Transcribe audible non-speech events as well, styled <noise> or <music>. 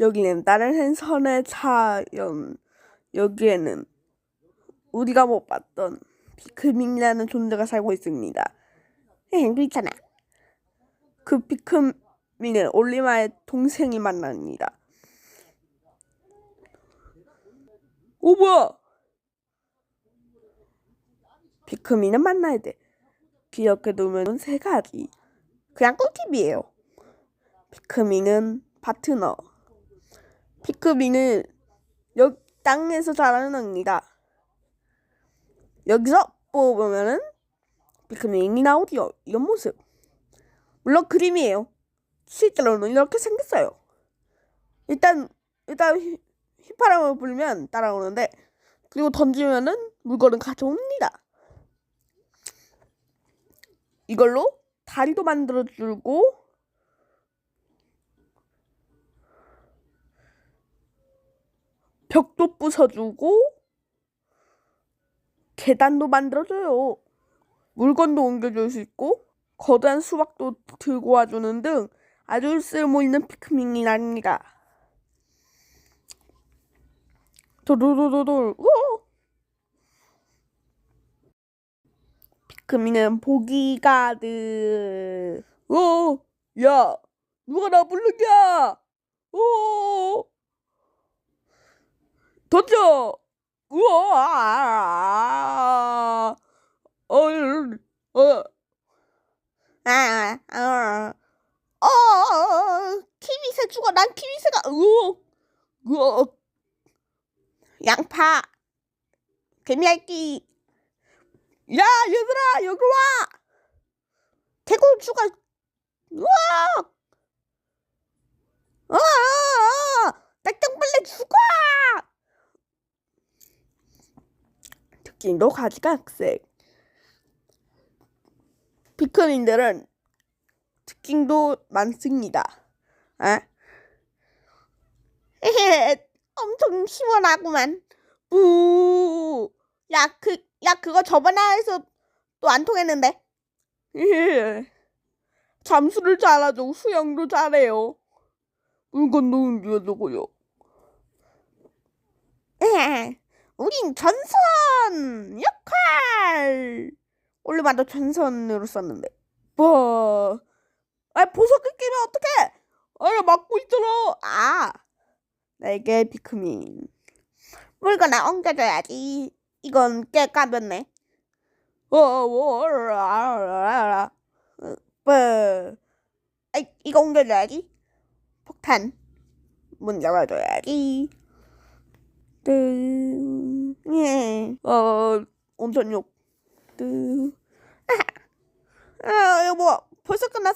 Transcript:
여기는 다른 행선의 차연 여기에는 우리가 못 봤던 비크민이라는 존재가 살고 있습니다. 에 그렇잖아. 그 비크민은 올리마의 동생이 만납니다. 오 뭐야? 비크민은 만나야 돼. 기억해 두면 세 가지. 그냥 꿀팁이에요. 피크민은 파트너. 피크민은 여 땅에서 자라는 겁니다. 여기서 뽑으면은 피크민이 나오디요. 이런 모습. 물론 그림이에요. 실제로는 이렇게 생겼어요. 일단 일단 휘- 휘파람을 불면 따라오는데 그리고 던지면은 물건을 가져옵니다. 이걸로 다리도 만들어주고 벽도 부숴주고 계단도 만들어줘요. 물건도 옮겨줄 수 있고 거대한 수박도 들고 와주는 등 아주 쓸모있는 피크민이 아닙니다. 도도도도돌 우! 피크민은 보기가드 어, 야, 누가 나 부르냐? 어, 던져. 우와, 어, 어, 아, 아, 어, 키위새 죽어. 난 키위새가, 우와, 우와, 양파, 개미알기. 야, 얘들아, 여기 와. 개굴 죽어. 우와, 어, 어, 어, 낙장벌레 죽어. 특징도 가지각색. 피크민들은 특징도 많습니다. 아? 헤헤, <laughs> 엄청 시원하구만. 우, 야, 그, 야, 그거 저번에 해서 또 안 통했는데. <laughs> 잠수를 잘하죠. 수영도 잘해요. 물건도 옮겨주고요. <laughs> 우린 전선 역할. 올리마도 전선으로 썼는데. 뭐? 아 보석 끊기면 어떡해? 아야 막고 있잖아. 아, 내게 비크민. 물건을 옮겨줘야지. 이건 꽤. 어, 어, 아, 뭐? 아이, 이거 옮겨줘야지. 폭탄. 문 열어줘야지. 뜨, 예. 어, 온천욕. 뜨. 아, 아, 뭐, 벌써 끝났어?